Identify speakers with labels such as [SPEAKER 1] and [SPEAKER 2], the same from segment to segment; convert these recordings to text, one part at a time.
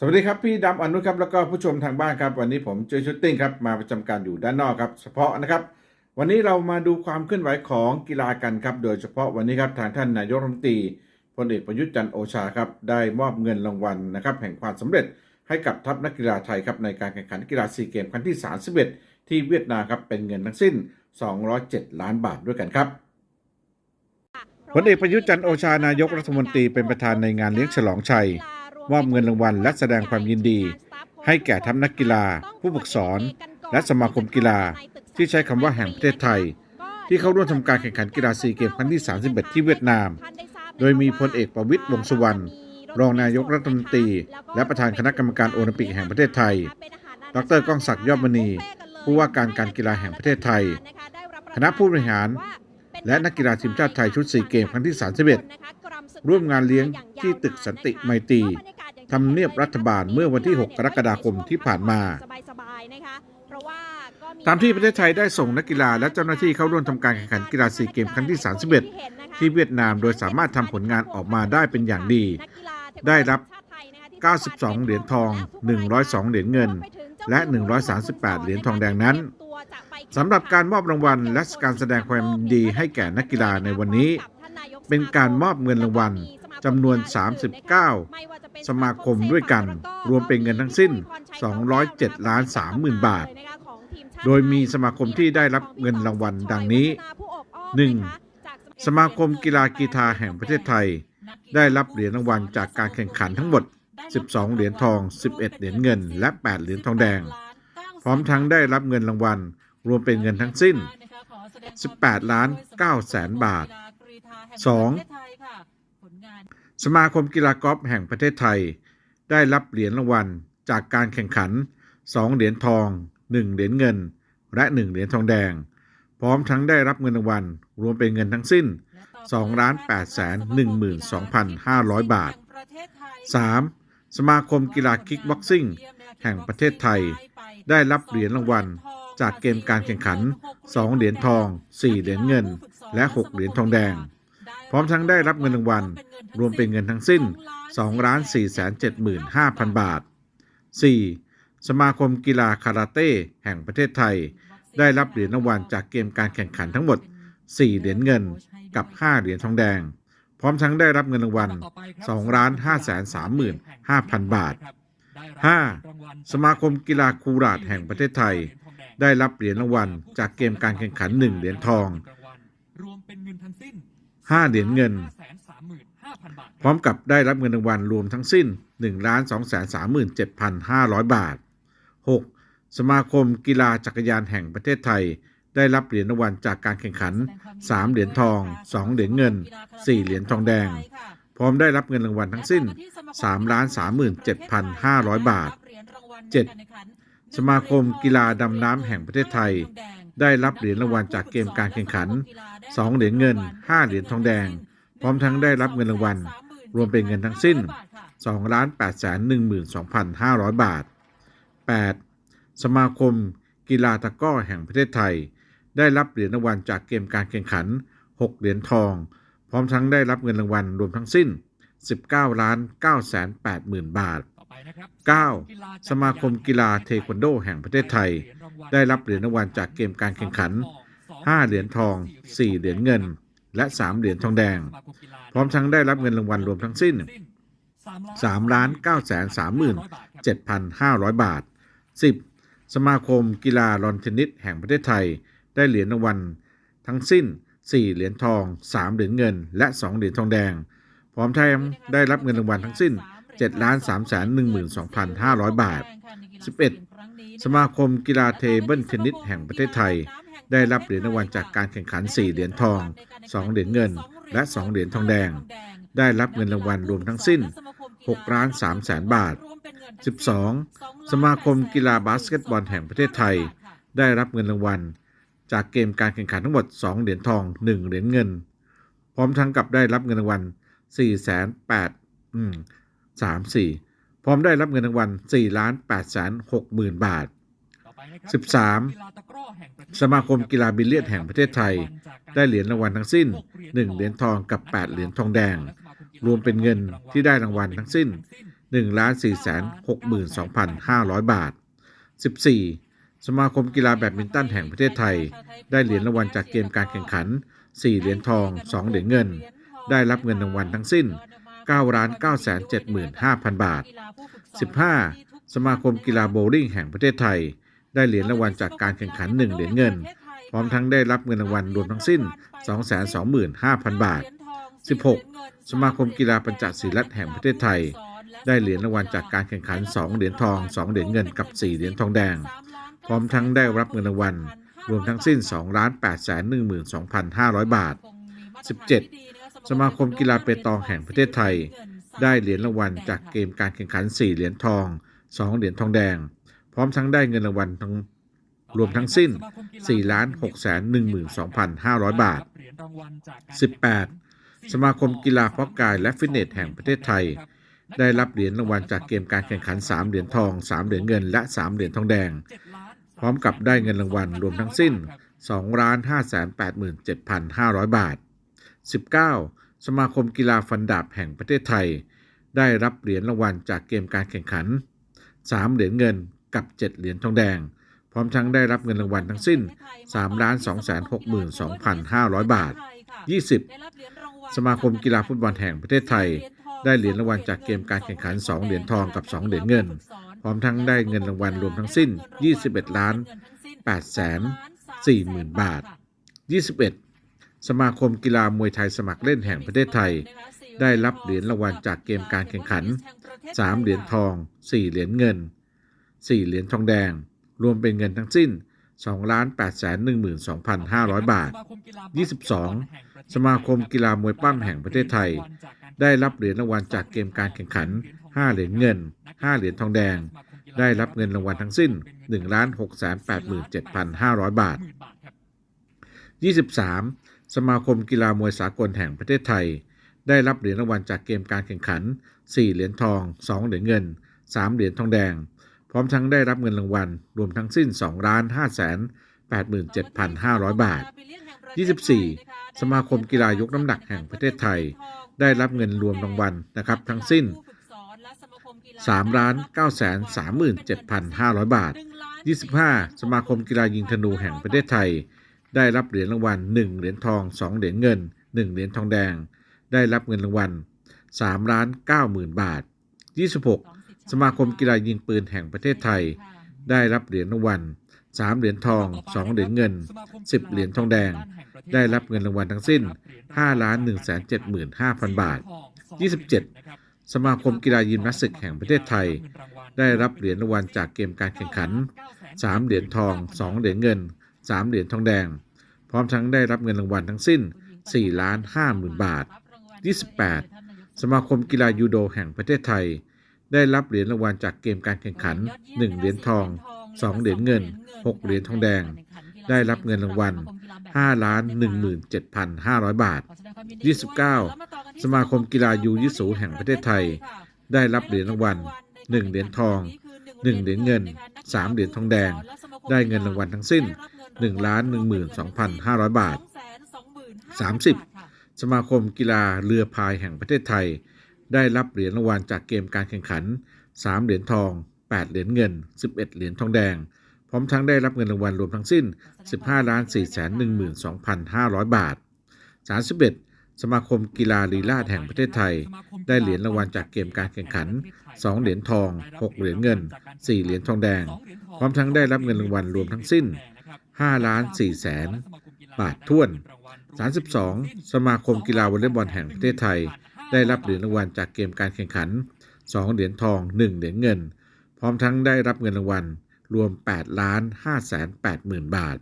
[SPEAKER 1] สวัสดีครับ พี่ดำอนุครับแล้วก็ผู้ชมทางบ้านครับ วันนี้ผมเจอชุดติ้งครับมาประจำการอยู่ด้านนอกครับ เฉพาะนะครับ วันนี้เรามาดูความเคลื่อนไหวของกีฬากันครับ โดยเฉพาะวันนี้ครับทางท่านนายกรัฐมนตรีพลเอกประยุทธ์จันทร์โอชาครับได้มอบเงินรางวัลนะครับแห่งความสำเร็จให้กับทัพนักกีฬาไทยครับในการแข่งขันกีฬาซีเกมครั้งที่ 31 ที่เวียดนามครับเป็นเงินทั้งสิ้น 207 ล้านบาทด้วยกันครับพลเอกประยุทธ์จันทร์โอชานายกรัฐมนตรีเป็นประธานในงานเลี้ยงฉลองชัย มอบเงินรางวัลและแสดงความยินดี ให้แก่ทัพนักกีฬา ผู้ฝึกสอน และสมาคมกีฬาที่ใช้คำว่าแห่งประเทศไทย ที่เข้าร่วมทำการแข่งขันกีฬาซีเกมครั้งที่ 31 ที่เวียดนาม โดยมีพลเอกประวิตรวงษ์สุวรรณรองนายกรัฐมนตรี และประธานคณะกรรมการโอลิมปิกแห่งประเทศไทย ดรก้องศักดิ์ยอดมณี ผู้ว่าการการกีฬาแห่งประเทศไทย คณะผู้บริหาร และนักกีฬาทีมชาติไทยชุดซีเกมครั้งที่ 31 ร่วมงานเลี้ยงที่ตึกสันติไมตรี ทำเนียบรัฐบาลเมื่อวันที่ 6 กรกฎาคมที่ผ่านมา ตามที่ประเทศไทยได้ส่งนักกีฬาและเจ้าหน้าที่เข้าร่วมทำการแข่งขันกีฬาซีเกมครั้งที่ 31 ที่เวียดนามโดยสามารถทำผลงานออกมาได้เป็นอย่างดี ได้รับ 92 เหรียญทอง 102 เหรียญเงิน และ 138 เหรียญทองแดงนั้นสำหรับการมอบรางวัลและการแสดงความยินดีให้แก่นักกีฬาในวันนี้ เป็นการมอบเงินรางวัลจำนวน 39 สมาคมด้วยกัน รวมเป็นเงินทั้งสิ้น 207ล้าน30,000 บาท โดยมีสมาคมที่ได้รับเงินรางวัลดังนี้ 1. สมาคมกีฬากีฬาแห่งประเทศไทย ได้รับเหรียญรางวัลจากการแข่งขันทั้งหมด 12 เหรียญทอง 11 เหรียญเงิน และ 8 เหรียญทองแดง พร้อมทั้งได้รับเงินรางวัลรวมเป็นเงินทั้งสิ้น 18 ล้าน9แสนบาท 2. สมาคมกีฬากอล์ฟแห่งประเทศไทย ได้รับเหรียญรางวัลจากการแข่งขัน 2 เหรียญทอง 1 เหรียญเงิน และ 1 เหรียญทองแดง พร้อมทั้งได้รับเงินรางวัลรวมเป็นเงินทั้งสิ้น2ล้าน8แสน12,500 บาท 3. สมาคมกีฬาคิกบ็อกซิ่งแห่งประเทศไทย ได้รับเหรียญรางวัลจากเกมการแข่งขัน 2 เหรียญทอง 4 เหรียญเงิน และ 6 เหรียญทองแดง พร้อมทั้งได้รับเงินรางวัล รวมเป็นเงินทั้งสิ้น2ล้าน4 7 5 0 0 0 บาท 4. สมาคมกีฬาคาราเต้แห่งประเทศไทย ได้รับเหรียญรางวัลจากเกมการแข่งขันทั้งหมด 4 เหรียญเงินกับ 5 เหรียญทองแดง พร้อมทั้งได้รับเงินรางวัล2ล้าน5 3 5 0 0 0 บาท 5. สมาคมกีฬาคูราดแห่งประเทศไทย ได้รับเหรียญรางวัลจากเกมการแข่งขัน 1 เหรียญทอง
[SPEAKER 2] รวมเป็นเงินทั้งสิ้น
[SPEAKER 1] 5เหรียญเงิน
[SPEAKER 2] 535,000บาท
[SPEAKER 1] พร้อมกับได้รับเงินรางวัลรวมทั้งสิ้น1ล้าน2 3 7 5 0 0 บาท 6. สมาคมกีฬาจักรยานแห่งประเทศไทย ได้รับเหรียญรางวัลจากการแข่งขัน 3 เหรียญทอง 2 เหรียญเงิน 4 เหรียญทองแดง พร้อมได้รับเงินรางวัลทั้งสิ้น3ล้าน37,500 บาท 7. สมาคมกีฬาดำน้ำแห่งประเทศไทย ได้รับเหรียญรางวัลจากเกมการแข่งขัน 2 เหรียญเงิน 5 เหรียญทองแดง พร้อมทั้งได้รับเงินรางวัล รวมเป็นเงินทั้งสิ้น 2 ล้าน8 1 2 5 0 0 บาท 8. สมาคม กีฬาตะก้อแห่งประเทศไทย ได้รับเหรียญรางวัลจากเกมการแข่งขัน 6 เหรียญทอง พร้อมทั้งได้รับเงินรางวัลรวมทั้งสิ้น 19ล้าน9 8 0 0 0 0 บาท
[SPEAKER 2] ต่อไปนะครับ
[SPEAKER 1] 9. สมาคมกีฬาเทควันโดแห่งประเทศไทย ได้รับเหรียญรางวัลจากเกมการแข่งขัน 5 เหรียญทอง 4 เหรียญเงิน และ 3 เหรียญทองแดง พร้อมทั้งได้รับเงินรางวัลรวมทั้งสิ้น3ล้าน9แสน37,500 บาท 10. สมาคมกีฬาลอนเทนนิสแห่งประเทศไทย ได้เหรียญรางวัลทั้งสิ้น 4 เหรียญทอง 3 เหรียญเงิน และ 2 เหรียญทองแดง พร้อมทั้งได้รับเงินรางวัลทั้งสิ้น 7ล้าน3แสน12,500 บาท 11. สมาคมกีฬาเทเบิลเทนนิสแห่งประเทศไทย ได้รับเหรียญรางวัลจากการแข่งขัน 4 เหรียญทอง 2 เหรียญเงิน และ 2 เหรียญทองแดง ได้รับเงินรางวัลรวมทั้งสิ้น6ล้าน3แสนบาท 12. สมาคมกีฬาบาสเกตบอลแห่งประเทศไทย ได้รับเงินรางวัล จากเกมการแข่งขันทั้งหมด 2 เหรียญทอง 1 เหรียญเงิน พร้อมทั้งกับได้รับเงินรางวัล4แสน8อืม 4 พร้อมได้รับเงินรางวัล4ล้าน8แสน6หมื่นบาท 13 สมาคมกีฬาบิลเลียดแห่งประเทศไทย ได้เหรียญรางวัลทั้งสิ้น 1 เหรียญทองกับ 8 เหรียญทองแดง รวมเป็นเงินที่ได้รางวัลทั้งสิ้น 1 ล้าน4แสน62,500 บาท 14. สมาคมกีฬาแบดมินตันแห่งประเทศไทย ได้เหรียญรางวัลจากเกมการแข่งขัน 4 เหรียญทอง 2 เหรียญเงิน ได้รับเงินรางวัลทั้งสิ้น 9ล้าน9 7 5 0 0 0 บาท 15. สมาคมกีฬาโบว์ลิ่งแห่งประเทศไทย ได้เหรียญรางวัลจากการแข่งขัน 1 เหรียญเงิน พร้อมทั้งได้รับเงินรางวัลรวมทั้งสิ้น 225,000 บาท 16. สมาคมกีฬาปัญจศีลัตแห่งประเทศไทย ได้เหรียญรางวัลจากการแข่งขัน 2 เหรียญทอง 2 เหรียญเงินกับ 4 เหรียญทองแดง พร้อมทั้งได้รับเงินรางวัลรวมทั้งสิ้น 2,812,500 บาท 17. สมาคมกีฬาเปตองแห่งประเทศไทย ได้เหรียญรางวัลจากเกมการแข่งขัน 4 เหรียญทอง 2 เหรียญทองแดง พร้อมทั้งได้เงินรางวัลทั้งรวมทั้งสิ้น 4 ล้าน6แสน12,500 บาท 18. สมาคมกีฬาเพาะกายและฟิตเนสแห่งประเทศไทย ได้รับเหรียญรางวัลจากเกมการแข่งขัน 3 เหรียญทอง 3 เหรียญเงิน และ 3 เหรียญทองแดง พร้อมกับได้เงินรางวัลรวมทั้งสิ้น 2 ล้าน5แสน87,500 บาท 19. สมาคมกีฬาฟันดาบแห่งประเทศไทย ได้รับเหรียญรางวัลจากเกมการแข่งขัน 3 เหรียญเงินกับ 7 เหรียญทองแดง พร้อมทั้งได้รับเงินรางวัลทั้งสิ้น3ล้าน2แสน62,500 บาท 20. สมาคมกีฬาฟุตบอลแห่งประเทศไทย ได้เหรียญรางวัลจากเกมการแข่งขัน 2 เหรียญทองกับ 2 เหรียญเงิน พร้อมทั้งได้เงินรางวัลรวมทั้งสิ้น 21ล้าน8แสน40,000 บาท 21. สมาคมกีฬามวยไทยสมัครเล่นแห่งประเทศไทย ได้รับเหรียญรางวัลจากเกมการแข่งขัน 3 เหรียญทอง 4 เหรียญเงิน 4 เหรียญทองแดง รวมเป็นเงินทั้งสิ้น 2 ล้าน8แสน12,500 บาท 22. สมาคมกีฬามวยปั้มแห่งประเทศไทย ได้รับเหรียญรางวัลจากเกมการแข่งขัน 5 เหรียญเงิน 5 เหรียญทองแดง ได้รับเงินรางวัลทั้งสิ้น1ล้าน6แสน87,500 บาท 23. สมาคมกีฬามวยสากลแห่งประเทศไทย ได้รับเหรียญรางวัลจากเกมการแข่งขัน 4 เหรียญทอง 2 เหรียญเงิน 3 เหรียญทองแดง พร้อมทั้งได้รับเงินรางวัล รวมทั้งสิ้น2ล้าน5แสน87,500 บาท 24. สมาคมกีฬายกน้ำหนักแห่งประเทศไทย ได้รับเงินรวมรางวัลนะครับทั้งสิ้น3ล้าน9แสน37,500 บาท 25. สมาคมกีฬายิงธนูแห่งประเทศไทย ได้รับเหรียญรางวัล 1 เหรียญทอง 2 เหรียญเงิน 1 เหรียญทองแดง ได้รับเงินรางวัล3ล้าน9หมื่นบาท 26. สมาคมกีฬายิงปืนแห่งประเทศไทย ได้รับเหรียญรางวัล 3 เหรียญทอง 2 เหรียญเงิน 10 เหรียญทองแดง ได้รับเงินรางวัลทั้งสิ้น5ล้าน1 7 5 0 0 0 บาท 27. สมาคมกีฬายิมนาสติกแห่งประเทศไทย ได้รับเหรียญรางวัลจากเกมการแข่งขัน 3 เหรียญทอง 2 เหรียญเงิน 3 เหรียญทองแดง พร้อมทั้งได้รับเงินรางวัลทั้งสิ้น 4 ล้าน5หมื่นบาท 28. สมาคมกีฬายูโดแห่งประเทศไทย ได้รับเหรียญรางวัลจากเกมการแข่งขัน 1 เหรียญทอง 2 เหรียญเงิน 6 เหรียญทองแดง ได้รับเงินรางวัล5ล้าน17,500 บาท 29. สมาคมกีฬายูยิสูแห่งประเทศไทย ได้รับเหรียญรางวัล 1 เหรียญทอง 1 เหรียญเงิน 3 เหรียญทองแดง ได้เงินรางวัลทั้งสิ้น 1ล้าน12,500 บาท 30. สมาคมกีฬาเรือพายแห่งประเทศไทย ได้รับเหรียญรางวัลจากเกมการแข่งขัน 3 เหรียญทอง 8 เหรียญเงิน 11 เหรียญทองแดง พร้อมทั้งได้รับเงินรางวัลรวมทั้งสิ้น 15ล้าน4 1 2 5 0 0 บาท 31. สมาคมกีฬาลีลาดแห่งประเทศไทย ได้เหรียญรางวัลจากเกมการแข่งขัน 2 เหรียญทอง 6 เหรียญเงิน 4 เหรียญทองแดง พร้อมทั้งได้รับเงินรางวัลรวมทั้งสิ้น 5ล้าน4แสนบาทท้วน 32. สมาคมกีฬาวอลเลย์บอลแห่งประเทศไทย ได้รับเหรียญรางวัลจากเกมการแข่งขัน 2 เหรียญทอง 1 เหรียญเงิน พร้อมทั้งได้รับเงินรางวัลรวม8ล้าน5แสน8หมื่นบาท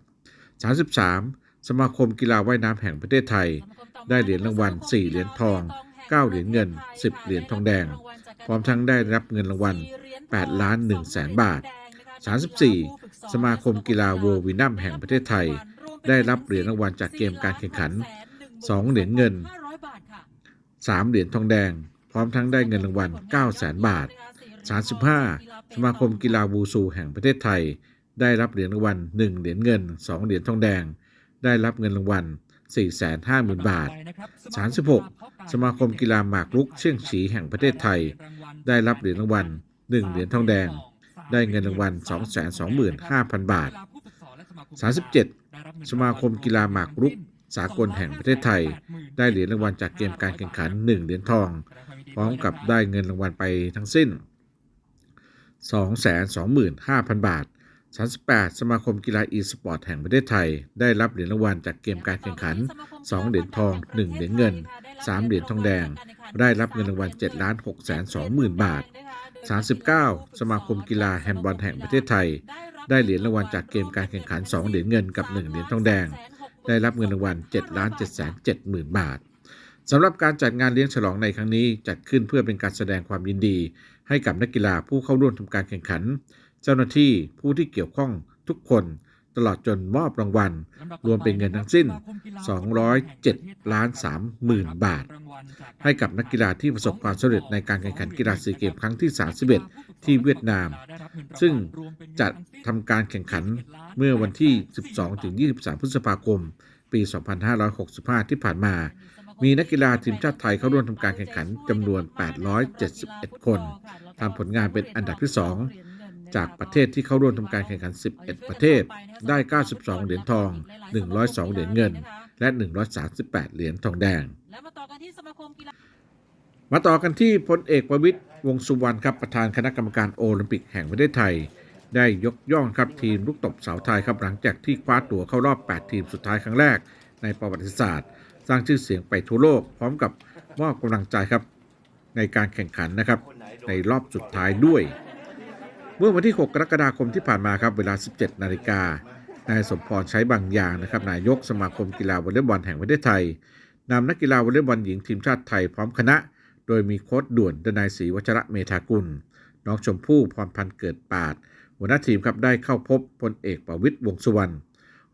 [SPEAKER 1] 33. สมาคมกีฬาว่ายน้ำแห่งประเทศไทย ได้เหรียญรางวัล 4 เหรียญทอง 9 เหรียญเงิน 10 เหรียญทองแดง พร้อมทั้งได้รับเงินรางวัล8ล้าน1แสนบาท 34. สมาคมกีฬาโวลวินัมแห่งประเทศไทย ได้รับเหรียญรางวัลจากเกมการแข่งขัน 2 เหรียญเงิน 3 เหรียญทองแดง พร้อมทั้งได้เงินรางวัล9แสนบาท 35. สมาคมกีฬาวูซูแห่งประเทศไทย ได้รับเหรียญรางวัล 1 เหรียญเงิน 2 เหรียญทองแดง ได้รับเงินรางวัล450,000 บาท 36 สมาคมกีฬาหมากรุกเชี่ยงฉีแห่งประเทศไทย ได้รับเหรียญรางวัล 1 เหรียญทองแดง ได้เงินรางวัล 225,000 บาท 37 สมาคมกีฬาหมากรุกสากลแห่งประเทศไทย ได้เหรียญรางวัลจากเกมการแข่งขัน 1 เหรียญทอง พร้อมกับได้เงินรางวัลไปทั้งสิ้น 225,000 บาท 38 สมาคมกีฬาอีสปอร์ตแห่งประเทศไทย ได้รับเหรียญรางวัลจากเกมการแข่งขัน 2 เหรียญทอง 1 เหรียญเงิน 3 เหรียญทองแดง ได้รับเงินรางวัล7ล้าน6แสน2หมื่นบาท 39 สมาคมกีฬาแฮนด์บอลแห่งประเทศไทย ได้เหรียญรางวัลจากเกมการแข่งขัน 2 เหรียญเงินกับ 1 เหรียญทองแดง ได้รับเงินรางวัล7ล้าน7แสน7หมื่นบาทสำหรับการจัดงานเลี้ยงฉลองในครั้งนี้จัดขึ้นเพื่อเป็นการแสดงความยินดี ให้กับนักกีฬาผู้เข้าร่วมทำการแข่งขัน เจ้าหน้าที่ผู้ที่เกี่ยวข้องทุกคน ตลอดจนมอบรางวัล รวมเป็นเงินทั้งสิ้น 207 ล้าน3หมื่นบาท ให้กับนักกีฬาที่ประสบความสำเร็จในการแข่งขันกีฬาซีเกมครั้งที่ 31 ที่เวียดนาม ซึ่งจัดทำการแข่งขันเมื่อวันที่ 12-23 พฤษภาคม ปี 2565 ที่ผ่านมา มีนักกีฬาทีมชาติไทยเข้าร่วมทำการแข่งขันจำนวน 871 คนทำผลงานเป็นอันดับที่ 2 จากประเทศที่เข้าร่วมทำการแข่งขัน 11 ประเทศ ได้ 92 เหรียญทอง 102 เหรียญเงิน และ 138 เหรียญทองแดง
[SPEAKER 3] แล้วมาต่อกันที่สมาคมกีฬา
[SPEAKER 1] มาต่อกันที่พลเอกประวิตยวงษ์สุวรรณครับประธานคณะกรรมการโอลิมปิกแห่งประเทศไทย ได้ยกย่องครับทีมลูกตบสาวไทยครับหลังจากที่คว้าตั๋วเข้ารอบ 8 ทีมสุดท้ายครั้งแรก ในประวัติศาสตร์ สร้างชื่อเสียงไปทั่วโลก พร้อมกับมอบกำลังใจครับในการแข่งขันนะครับในรอบสุดท้ายด้วย เมื่อวันที่ 6 กรกฎาคมที่ผ่านมาครับเวลา 17 นาฬิกานายสมพรใช้บางอย่างนะครับนายกสมาคมกีฬาวอลเลย์บอลแห่งประเทศไทยนำนักกีฬาวอลเลย์บอลหญิงทีมชาติไทยพร้อมคณะ โดยมีโค้ชด่วนดนายศรีวัชระเมธากุล น้องชมพู่พรพันธ์เกิดปาด หัวหน้าทีมครับได้เข้าพบพลเอกประวิตยวงสุวรรณ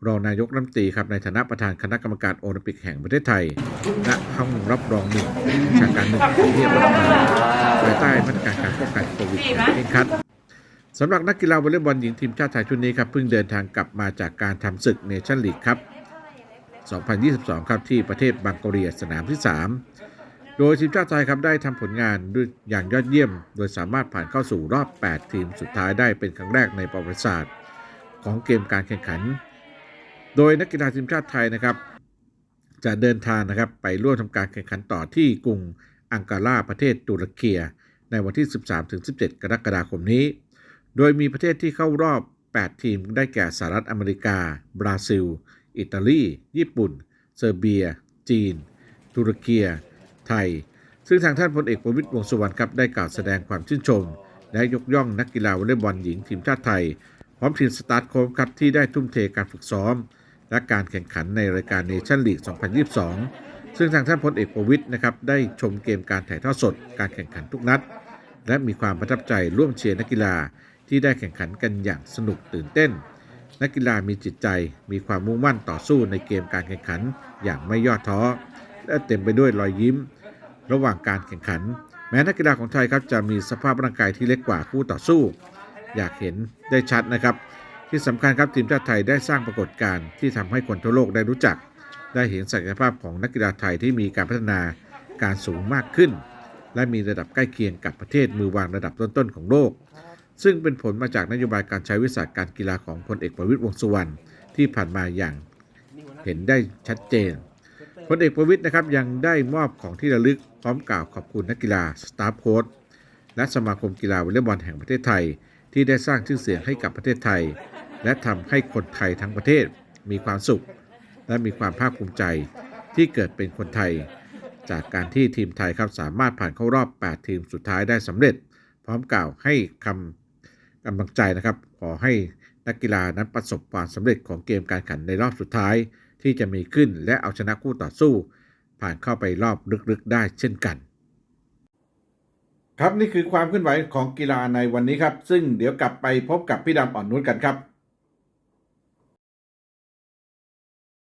[SPEAKER 1] รองนายกรัฐมนตรีครับในฐานะประธานคณะกรรมการโอลิมปิกแห่งประเทศไทยณห้องรับรองหนึ่งวิชาการหนึ่งของเรียบรัฐบาลภายใต้มาตรการการป้องกันโควิดเคร่งครัด สำหรับนักกีฬาวอลเลย์บอลหญิงทีมชาติไทยชุดนี้ครับเพิ่งเดินทางกลับมาจากการทำศึกเนชั่นลีกครับ 2022 ครับที่ประเทศบังโกเรียสนามที่ 3 โดยทีมชาติไทยครับได้ทำผลงานด้วยอย่างยอดเยี่ยม โดยสามารถผ่านเข้าสู่รอบ 8 ทีมสุดท้ายได้เป็นครั้งแรกในประวัติศาสตร์ ของเกมการแข่งขัน โดยนักกีฬาทีมชาติไทยนะครับ จะเดินทางนะครับไปร่วมทำการแข่งขันต่อที่กรุงอังการาประเทศตุรกีในวันที่ 13-17 กรกฎาคมนี้ โดยมีประเทศที่เข้ารอบ 8 ทีมได้แก่สหรัฐอเมริกา บราซิล อิตาลี ญี่ปุ่น เซอร์เบีย จีน ตุรกีไทย ซึ่งทางท่านพลเอกประวิตยวงสุวรรณครับได้กล่าวแสดงความชื่นชม และยกย่องนักกีฬาวอลเลย์บอลหญิงทีมชาติไทย พร้อมทีมสตาร์ทโค้ชครับที่ได้ทุ่มเทการฝึกซ้อม และการแข่งขันในรายการเนชั่นลีก 2022 ซึ่งทางท่านพลเอกประวิตยนะครับได้ชมเกมการถ่ายทอดสด การแข่งขันทุกนัด และมีความประทับใจร่วมเชียร์นักกีฬา ที่ได้แข่งขันกันอย่างสนุกตื่นเต้น นักกีฬามีจิตใจมีความมุ่งมั่นต่อสู้ในเกมการแข่งขันอย่างไม่ย่อท้อ และเต็มไปด้วยรอยยิ้ม ระหว่างการแข่งขัน แม้นักกีฬาของไทยครับจะมีสภาพร่างกายที่เล็กกว่าคู่ต่อสู้ อยากเห็นได้ชัดนะครับ ที่สำคัญครับทีมชาติไทยได้สร้างปรากฏการณ์ที่ทำให้คนทั่วโลกได้รู้จัก ได้เห็นศักยภาพของนักกีฬาไทยที่มีการพัฒนาการสูงมากขึ้น และมีระดับใกล้เคียงกับประเทศมือวางระดับต้นๆของโลก ซึ่งเป็นผลมาจากนโยบายการใช้วิสัยการกีฬาของพลเอกประวิตยวงสุวรรณที่ผ่านมาอย่างเห็นได้ชัดเจนพลเอกประวิตยนะครับยังได้มอบของที่ระลึกพร้อมกล่าวขอบคุณนักกีฬาสตาฟโค้ชและสมาคมกีฬาวอลเลย์บอลแห่งประเทศไทย ที่ได้สร้างชื่อเสียงให้กับประเทศไทย และทำให้คนไทยทั้งประเทศมีความสุข และมีความภาคภูมิใจที่เกิดเป็นคนไทย จากการที่ทีมไทยครับสามารถผ่านเข้ารอบ 8 ทีมสุดท้ายได้สำเร็จ พร้อมกล่าวให้คำ กำลังใจนะครับ ขอให้นักกีฬานั้นประสบความสำเร็จของเกมการแข่งขันในรอบสุดท้าย ที่จะมีขึ้นและเอาชนะคู่ต่อสู้ ผ่านเข้าไปรอบลึกๆได้เช่นกัน ครับนี่คือความเคลื่อนไหวของกีฬาในวันนี้ครับ ซึ่งเดี๋ยวกลับไปพบกับพี่ดำอ่อนนุชกันครับ